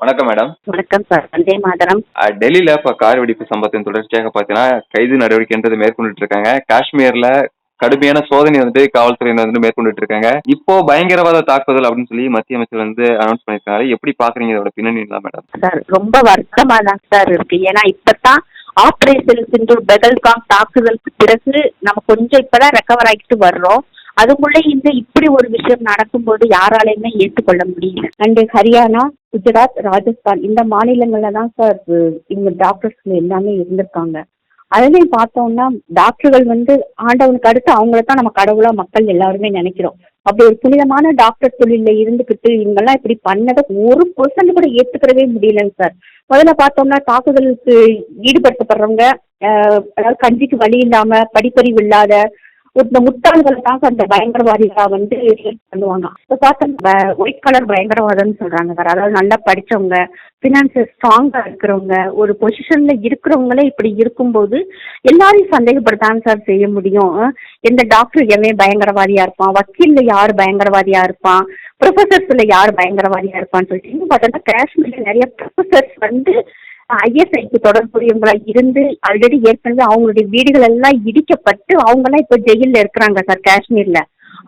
வணக்கம் மேடம். வணக்கம் சார். வந்தே மாதரம். டெல்லியில இப்ப கார் வெடிப்பு சம்பவத்தின் தொடர்ச்சியாக பாத்தீங்கன்னா கைது நடவடிக்கைன்றது மேற்கொண்டுட்டு இருக்காங்க காஷ்மீர்ல கடுமையான சோதனை வந்து காவல்துறையினர் வந்து மேற்கொண்டுட்டு இருக்காங்க இப்போ பயங்கரவாத தாக்குதல் அப்படின்னு சொல்லி மத்திய அமைச்சர் வந்து அனௌன்ஸ் பண்ணிருக்காரு எப்படி பாக்குறீங்க இதோட பின்னணிலாம் மேடம்? சார் ரொம்ப வருத்தமா தான் சார் இருக்கு. ஏன்னா இப்பதான் ஆபரேஷன் சிந்து பெகல்காம் தாக்குதலுக்கு பிறகு நம்ம கொஞ்சம் இப்பதான் ரெக்கவர் ஆகிட்டு வர்றோம். அதுக்குள்ள இந்த இப்படி ஒரு விஷயம் நடக்கும்போது யாராலையுமே ஏற்றுக்கொள்ள முடியல. அண்ட் ஹரியானா குஜராத் ராஜஸ்தான் இந்த மாநிலங்கள்ல தான் சார் இவங்க டாக்டர்ஸ் எல்லாமே இருந்திருக்காங்க. அதுலயும் பார்த்தோம்னா டாக்டர்கள் வந்து ஆண்டவனுக்கு அடுத்து அவங்கள தான் நம்ம கடவுளா மக்கள் எல்லாருமே நினைக்கிறோம். அப்படி ஒரு புனிதமான டாக்டர் தொழில இருந்துகிட்டு இவங்கெல்லாம் இப்படி பண்ணதை ஒரு பர்சன்ட் கூட ஏத்துக்கிறவே முடியலங்க சார் முதல்ல பார்த்தோம்னா தாக்குதலுக்கு ஈடுபடுத்தப்படுறவங்க அதாவது கஞ்சிக்கு வழி இல்லாம படிப்பறிவு இல்லாத இந்த முட்டாள்களை தான் சார் பயங்கரவாதிகளா வந்து பண்ணுவாங்க. இப்போ பார்த்தா ஒயிட் கலர் பயங்கரவாதம்னு சொல்றாங்க சார் அதாவது நல்லா படிச்சவங்க பினான்சியல் ஸ்ட்ராங்கா இருக்கிறவங்க ஒரு பொசிஷன்ல இருக்கிறவங்களே இப்படி இருக்கும்போது எல்லாரையும் சந்தேகப்படுத்தாங்க சார் செய்ய முடியும். எந்த டாக்டர் எவன் பயங்கரவாதியா இருப்பான்? வக்கீல்ல யார் பயங்கரவாதியா இருப்பான்? ப்ரொஃபசர்ஸ்ல யார் பயங்கரவாதியா இருப்பான்னு சொல்லிட்டு இன்னும் பார்த்தோம்னா காஷ்மீர்ல நிறைய ப்ரொஃபசர்ஸ் வந்து ஐஎஸ்ஐக்கு தொடர்புடையவங்களா இருந்து ஆல்ரெடி ஏற்கனவே அவங்களுடைய வீடுகள் எல்லாம் இடிக்கப்பட்டு அவங்க எல்லாம் இப்ப ஜெயில இருக்கிறாங்க சார் காஷ்மீர்ல.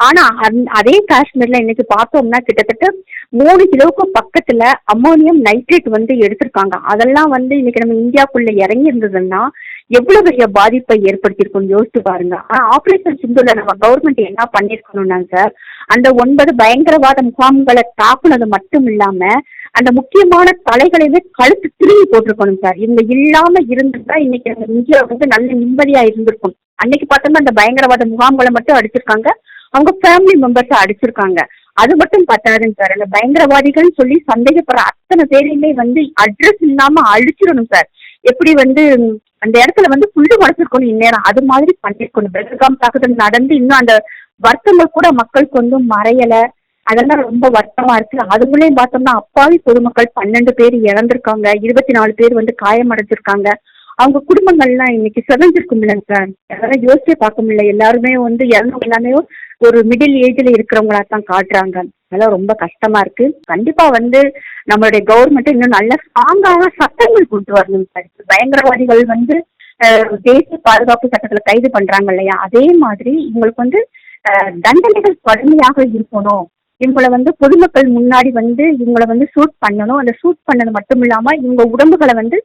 ஆனா அதே காஷ்மீர்ல இன்னைக்கு பார்த்தோம்னா கிட்டத்தட்ட மூணு கிலோவுக்கு பக்கத்துல அம்மோனியம் நைட்ரேட் வந்து எடுத்திருக்காங்க. அதெல்லாம் வந்து இன்னைக்கு நம்ம இந்தியாக்குள்ள இறங்கி இருந்ததுன்னா எவ்வளவு பெரிய பாதிப்பை ஏற்படுத்தியிருக்கும்னு யோசிச்சு பாருங்க. ஆனா ஆபரேஷன் சிந்துல நம்ம கவர்மெண்ட் என்ன பண்ணிருக்கணும்னா சார் அந்த ஒன்பது பயங்கரவாத முகாம்களை தாக்குனது மட்டும் இல்லாம அந்த முக்கியமான தலைகளையுமே கழுத்து திரும்பி போட்டிருக்கணும் சார். இவங்க இல்லாம இருந்திருந்தா இன்னைக்கு அந்த இந்தியா வந்து நல்ல நிம்மதியா இருந்திருக்கும். அன்னைக்கு பார்த்தோம்னா அந்த பயங்கரவாத முகாம்களை மட்டும் அடிச்சிருக்காங்க. அவங்க ஃபேமிலி மெம்பர்ஸை அடிச்சிருக்காங்க. அது மட்டும் பத்தாதுங்க சார். அந்த பயங்கரவாதிகள்னு சொல்லி சந்தேகப்படுற அத்தனை பேரையுமே வந்து அட்ரஸ் இல்லாம அழிச்சிடணும் சார். எப்படி வந்து அந்த இடத்துல வந்து புல்லு வளர்த்துருக்கணும் இந்நேரம். அது மாதிரி பண்ணிருக்கணும். பெல்காம் தாக்குதல் நடந்து இன்னும் அந்த வருத்தங்கள் கூட மக்களுக்கு வந்து மறையலை. அதெல்லாம் ரொம்ப வருத்தமா இருக்கு. அதுக்குள்ளேயும் பார்த்தோம்னா அப்பாவி பொதுமக்கள் பன்னெண்டு பேர் இறந்திருக்காங்க. இருபத்தி நாலு பேர் வந்து காயமடைஞ்சிருக்காங்க. அவங்க குடும்பங்கள்லாம் இன்னைக்கு சிதைஞ்சிருக்கும் இல்லைங்க சார்? அதெல்லாம் யோசிச்சே பார்க்க முடியல. எல்லாருமே வந்து இறந்தவங்க எல்லாமே ஒரு மிடில் ஏஜ்ல இருக்கிறவங்களா தான் காட்டுறாங்க. அதெல்லாம் ரொம்ப கஷ்டமா இருக்கு. கண்டிப்பா வந்து நம்மளுடைய கவர்மெண்ட் இன்னும் நல்ல ஸ்ட்ராங்கான சட்டங்கள் கொண்டு வரணும் சார். பயங்கரவாதிகள் வந்து தேசிய பாதுகாப்பு சட்டத்துல கைது பண்றாங்க இல்லையா? அதே மாதிரி இவங்களுக்கு வந்து தண்டனைகள் கடுமையாக இருக்கணும். இவங்களை வந்து பொதுமக்கள் முன்னாடி வந்து இவங்களை வந்து ஷூட் பண்ணணும். அந்த ஷூட் பண்ணது மட்டும் இல்லாம இவங்க உடம்புகளை வந்து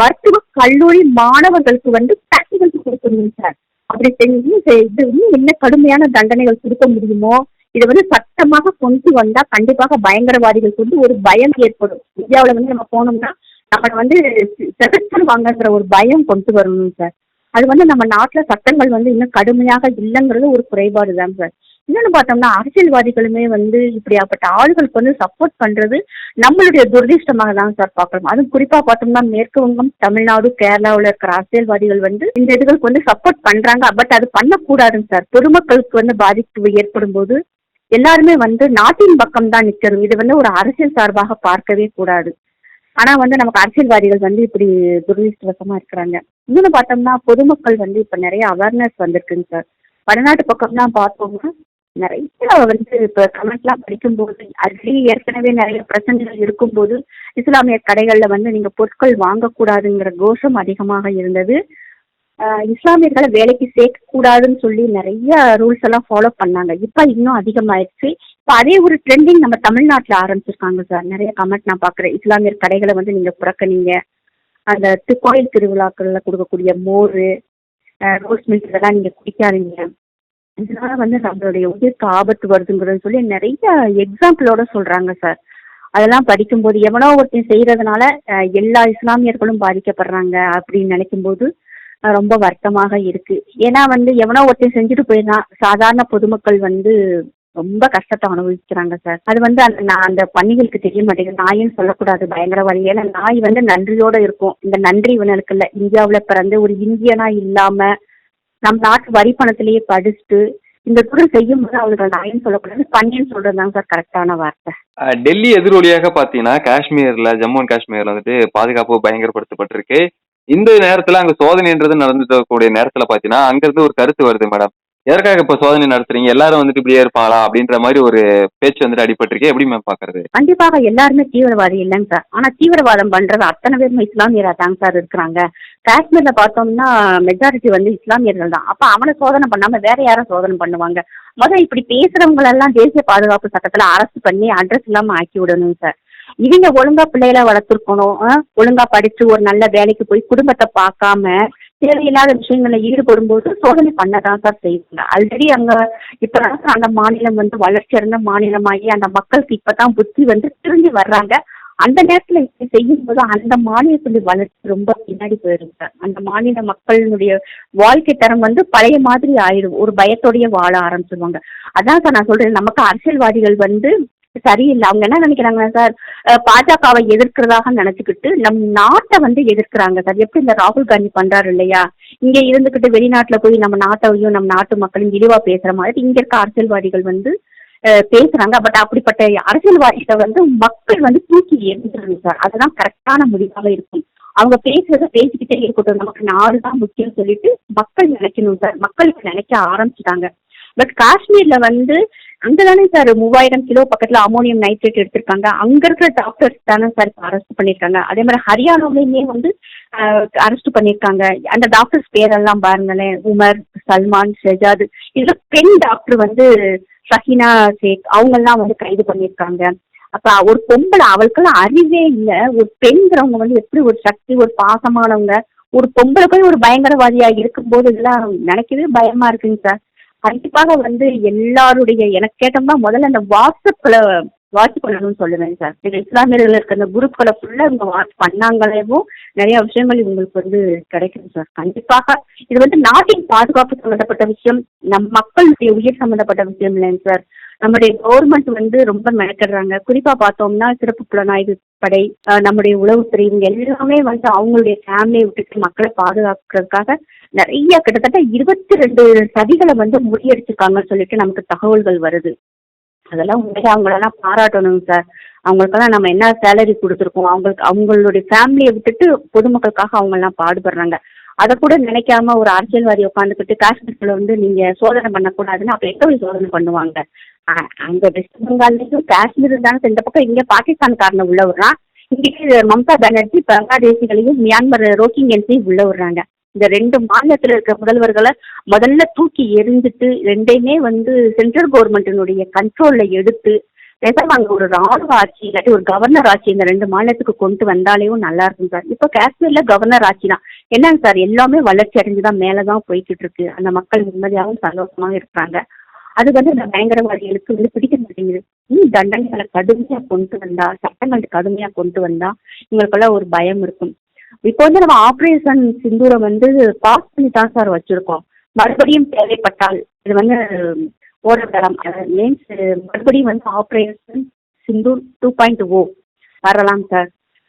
மருத்துவ கல்லூரி மாணவர்களுக்கு வந்து பிராக்டிகல் கொடுக்கணும் சார். அப்படி செஞ்சு இது இன்னும் என்ன கடுமையான தண்டனைகள் கொடுக்க முடியுமோ இதை வந்து சட்டமாக கொண்டு வந்தா கண்டிப்பாக பயங்கரவாதிகளுக்கு வந்து ஒரு பயம் ஏற்படும். இந்தியாவில வந்து நம்ம போனோம்னா நம்மளை வந்து செலுத்துவாங்கங்கிற ஒரு பயம் கொண்டு வரணும் சார். அது வந்து நம்ம நாட்டுல சட்டங்கள் வந்து இன்னும் கடுமையாக இல்லைங்கிறது ஒரு குறைபாடு தான் சார். இன்னொன்னு பார்த்தோம்னா அரசியல்வாதிகளுமே வந்து இப்படியாப்பட்ட ஆளுகளுக்கு வந்து சப்போர்ட் பண்றது நம்மளுடைய துரதிருஷ்டமாக தான் சார் பார்க்கணும் அதுவும் குறிப்பா பார்த்தோம்னா மேற்கு வங்கம் தமிழ்நாடு கேரளாவில் இருக்கிற அரசியல்வாதிகள் வந்து இந்த இதுகளுக்கு வந்து சப்போர்ட் பண்றாங்க. பட் அது பண்ணக்கூடாதுங்க சார் பொதுமக்களுக்கு வந்து பாதிப்பு ஏற்படும் போது எல்லாருமே வந்து நாட்டின் பக்கம் தான் நிற்கணும் இது வந்து ஒரு அரசியல் சார்பாக பார்க்கவே கூடாது. ஆனா வந்து நமக்கு அரசியல்வாதிகள் வந்து இப்படி துரதிருஷ்டவசமா இருக்கிறாங்க. இன்னொன்னு பார்த்தோம்னா பொதுமக்கள் வந்து இப்ப நிறைய அவேர்னஸ் வந்திருக்குங்க சார் வடநாட்டு பக்கம்லாம் பார்த்தோம்னா நிறைய வந்து இப்ப கமெண்ட்லாம் படிக்கும்போது அதுலயே ஏற்கனவே நிறைய பிரச்சனைகள் இருக்கும்போது இஸ்லாமிய கடைகள்ல வந்து நீங்க பொருட்கள் வாங்கக்கூடாதுங்கிற கோஷம் அதிகமாக இருந்தது. இஸ்லாமியர்களை வேலைக்கு சேர்க்க கூடாதுன்னு சொல்லி நிறைய ரூல்ஸ் எல்லாம் ஃபாலோ பண்ணாங்க. இப்ப இன்னும் அதிகமாயிடுச்சு. இப்ப அதே ஒரு ட்ரெண்டிங் நம்ம தமிழ்நாட்டுல ஆரம்பிச்சிருக்காங்க சார் நிறைய கமெண்ட் நான் பாக்குறேன் இஸ்லாமியர் கடைகளை வந்து நீங்க புறக்கணிங்க. அந்த திருக்கோயில் கோயில் திருவிழாக்கள்ல கொடுக்கக்கூடிய மோர் ரோஸ் மில்க் இதெல்லாம் நீங்க குடிக்காதீங்க. இதனால வந்து நம்மளுடைய உயிருக்கு ஆபத்து வருதுங்கிறது சொல்லி நிறைய எக்ஸாம்பிளோட சொல்றாங்க சார் அதெல்லாம் படிக்கும்போது எவனோ ஒருத்தன் செய்யறதுனால எல்லா இஸ்லாமியர்களும் பாதிக்கப்படுறாங்க அப்படின்னு நினைக்கும் போது ரொம்ப வருத்தமாக இருக்கு. ஏன்னா வந்து எவனோ ஒருத்தன் செஞ்சுட்டு போயிருந்தான் சாதாரண பொதுமக்கள் வந்து ரொம்ப கஷ்டத்தை அனுபவிக்கிறாங்க சார் அது வந்து அந்த நான் அந்த பன்னிகளுக்கு தெரிய மாட்டேங்குது. நாயின்னு சொல்லக்கூடாது பயங்கரவாதி ஏன்னா நாய் வந்து நன்றியோட இருக்கும். இந்த நன்றி இவனுக்கு இல்ல பிறந்து ஒரு இந்தியனா இல்லாம நம் நாட்டு வரி பணத்திலேயே படிச்சுட்டு இந்த தூரம் செய்யும் போது அவங்களுக்கு நயன் சொல்லக்கூடாது பன்னின்னு சொல்றதுதாங்க சார் கரெக்டான வார்த்தை. டெல்லி எதிரொலியாக பாத்தீங்கன்னா காஷ்மீர்ல ஜம்மு அண்ட் காஷ்மீர்ல வந்துட்டு பாதுகாப்பு பயங்கரப்படுத்தப்பட்டிருக்கு. இந்த நேரத்துல அங்க சோதனைன்றது நடந்துட்டு கூடிய நேரத்துல பாத்தீங்கன்னா அங்கிருந்து ஒரு கருத்து வருது மேடம். எதற்காக இப்ப சோதனை நடத்துறீங்க? எல்லாரும் வந்துட்டு இப்படியே இருப்பாங்களா அப்படின்ற மாதிரி ஒரு பேச்சு வந்துட்டு அடிபட்டிருக்கே. எப்படி மேம் பாக்குறது? கண்டிப்பாக எல்லாருமே தீவிரவாதி இல்லைங்க சார் ஆனா தீவிரவாதம் பண்றது அத்தனை பேருமே இஸ்லாமியரா தாங்க சார் இருக்கிறாங்க. காஷ்மீர்ல பார்த்தோம்னா மெஜாரிட்டி வந்து இஸ்லாமியர்கள் தான். அப்ப அவனை சோதனை பண்ணாம வேற யாரும் சோதனை பண்ணுவாங்க? முதல்ல இப்படி பேசுறவங்களெல்லாம் தேசிய பாதுகாப்பு சட்டத்துல அரெஸ்ட் பண்ணி அட்ரஸ் இல்லாம ஆக்கி விடணும் சார் இவங்க ஒழுங்கா பிள்ளைகளை வளர்த்துருக்கணும் ஆ? ஒழுங்கா படிச்சு ஒரு நல்ல வேலைக்கு போய் குடும்பத்தை பார்க்காம தேவையில்லாத விஷயங்களில் ஈடுபடும் போது சோதனை பண்ணதான் சார் செய்வாங்க. ஆல்ரெடி அங்க இப்பதான் சார் அந்த மாநிலம் வந்து வளர்ச்சி அடைந்த மாநிலமாகி அந்த மக்களுக்கு இப்பதான் புத்தி வந்து திரும்பி வர்றாங்க. அந்த நேரத்துல இப்படி செய்யும்போது அந்த மாநிலத்துடைய வளர்ச்சி ரொம்ப பின்னாடி போயிடும் சார் அந்த மாநில மக்களினுடைய வாழ்க்கை தரம் வந்து பழைய மாதிரி ஆயிடும். ஒரு பயத்தோடைய வாழ ஆரம்பிச்சிருவாங்க. அதான் சார் நான் சொல்றேன். நமக்கு அரசியல்வாதிகள் வந்து சரியில்லை. அவங்க என்ன நினைக்கிறாங்க சார்? பாஜகவை எதிர்க்கிறதாக நினைச்சுக்கிட்டு நம் நாட்டை வந்து எதிர்க்கிறாங்க சார். எப்படி இந்த ராகுல் காந்தி பண்றாரு இல்லையா? இங்க இருந்துகிட்டு வெளிநாட்டுல போய் நம்ம நாட்டையும் நம்ம நாட்டு மக்களையும் இழிவா பேசுற மாதிரி இங்க இருக்க அரசியல்வாதிகள் வந்து பேசுறாங்க. பட் அப்படிப்பட்ட அரசியல்வாதிகளை வந்து மக்கள் வந்து தூக்கி எறிஞ்சிடணும் சார். அதுதான் கரெக்டான முடிவாக இருக்கும். அவங்க பேசுறத பேசிக்கிட்டே இருக்கட்டும். நமக்கு நாடு தான் முக்கியம் சொல்லிட்டு மக்கள் நினைக்கணும் சார். மக்கள் நினைக்க ஆரம்பிச்சிட்டாங்க. பட் காஷ்மீர்ல வந்து அங்க தானே சார் மூவாயிரம் கிலோ பக்கத்துல அமோனியம் நைட்ரேட் எடுத்திருக்காங்க. அங்க இருக்கிற டாக்டர்ஸ் தானே சார் அரெஸ்ட் பண்ணிருக்காங்க. அதே மாதிரி ஹரியானாவிலேயுமே வந்து அரெஸ்ட் பண்ணிருக்காங்க. அந்த டாக்டர்ஸ் பேரெல்லாம் பாருங்களேன். உமர் சல்மான் ஷெஜாத். இதுல பெண் டாக்டர் வந்து சஹினா ஷேக். அவங்கெல்லாம் வந்து கைது பண்ணிருக்காங்க. அப்ப ஒரு பொம்பளை அவளுக்கெல்லாம் அறிவே இல்ல. ஒரு பெண்கிறவங்க வந்து எப்படி ஒரு சக்தி ஒரு பாசமானவங்க ஒரு பொம்பளை போய் ஒரு பயங்கரவாதியா இருக்கும்போது இதெல்லாம் நினைக்கவே பயமா இருக்குங்க சார். கண்டிப்பாக வந்து எல்லாருடைய எனக்கு கேட்டோம்னா முதல்ல அந்த வாட்ஸ்அப்ல வாட்ச் பண்ணணும்னு சொல்லுவேன் சார். இந்த இஸ்லாமியர்கள் இருக்க அந்த குரூப்களை ஃபுல்லா இவங்க வாட்ச் பண்ணாங்களேவும் நிறைய விஷயங்கள் இவங்களுக்கு வந்து கிடைக்கும் சார். கண்டிப்பாக இது வந்து நாட்டின் பாதுகாப்பு சம்பந்தப்பட்ட விஷயம் நம் மக்களுடைய உயிர் சம்பந்தப்பட்ட விஷயம் இல்லைங்க சார். நம்முடைய கவர்மெண்ட் வந்து ரொம்ப மெனக்கிடுறாங்க. குறிப்பா பார்த்தோம்னா சிறப்பு புலனாய்வு படை நம்முடைய உளவுத்துறை இவங்க எல்லாமே வந்து அவங்களுடைய ஃபேமிலியை விட்டுட்டு மக்களை பாதுகாக்கிறதுக்காக நிறைய கிட்டத்தட்ட இருபத்தி ரெண்டு சதிகளை வந்து முறியடிச்சிருக்காங்கன்னு சொல்லிட்டு நமக்கு தகவல்கள் வருது. அதெல்லாம் உண்மையாக அவங்களெல்லாம் பாராட்டணும் சார். அவங்களுக்கெல்லாம் நம்ம என்ன சேலரி கொடுத்துருக்கோம் அவங்களுக்கு அவங்களுடைய ஃபேமிலியை விட்டுட்டு பொதுமக்களுக்காக அவங்கெல்லாம் பாடுபடுறாங்க. அதை கூட நினைக்காம ஒரு அரசியல்வாதி உட்காந்துக்கிட்டு காஷ்மீர்ல வந்து நீங்க சோதனை பண்ணக்கூடாதுன்னு அப்ப எப்படி சோதனை பண்ணுவாங்க? அங்க வெஸ்ட் பெங்கால்லையும் காஷ்மீர் இருந்தாலும் இந்த பக்கம் இங்க பாகிஸ்தான்காரனை உள்ள விடுறான் இங்கிட்டு மம்தா பானர்ஜி பங்களாதேசிகளையும் மியான்மர் ரோக்கிங்கன்ஸையும் உள்ள விடுறாங்க இந்த ரெண்டு மாநிலத்தில் இருக்க முதல்வர்களை முதல்ல தூக்கி எரிஞ்சிட்டு ரெண்டையுமே வந்து சென்ட்ரல் கவர்மெண்ட்டினுடைய கண்ட்ரோல்ல எடுத்து பேசாம அங்க ஒரு ராணுவ ஆட்சி இல்லாட்டி ஒரு கவர்னர் ஆட்சி இந்த ரெண்டு மாநிலத்துக்கு கொண்டு வந்தாலேயும் நல்லா இருக்கும் சார். இப்போ காஷ்மீர்ல கவர்னர் ஆட்சி தான். என்னங்க சார் எல்லாமே வளர்ச்சி அடைஞ்சுதான் மேலதான் போய்கிட்டு இருக்கு அந்த மக்கள் நிம்மதியாகவும் சந்தோஷமாகவும் இருக்கிறாங்க அது வந்து இந்த பயங்கரவாதிகளுக்கு வந்து பிடிக்க மாட்டேங்குது. இன்னும் தண்டனைகளை கடுமையா கொண்டு வந்தா சட்டங்கள் கடுமையா கொண்டு வந்தா இவங்களுக்கெல்லாம் ஒரு பயம் இருக்கும். இப்போ வந்து நம்ம ஆபரேஷன் சிந்தூரை வந்து பாஸ் பண்ணி தான் சார் வச்சிருக்கோம். மறுபடியும் தேவைப்பட்டால் இது வந்து ஓடப்படலாம். மீன்ஸ் மறுபடியும் வந்து operation Sindoor two point O வரலாம் சார்.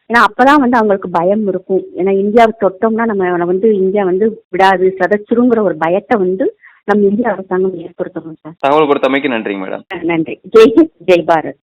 ஏன்னா அப்பதான் வந்து அவங்களுக்கு பயம் இருக்கும். ஏன்னா இந்தியாவை தொட்டோம்னா நம்ம வந்து இந்தியா வந்து விடாது. சதைச்சிருங்கிற ஒரு பயத்தை வந்து நம்ம இந்திய அரசாங்கம் ஏற்படுத்தணும் சார். தகவல் கொடுத்தமைக்கு நன்றிங்க மேடம். நன்றி. ஜெய் ஹிந்த் ஜெய் பாரத்.